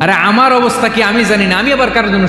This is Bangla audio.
আরে আমার অবস্থা কি আমি জানি না আমি আবার কারোর জন্য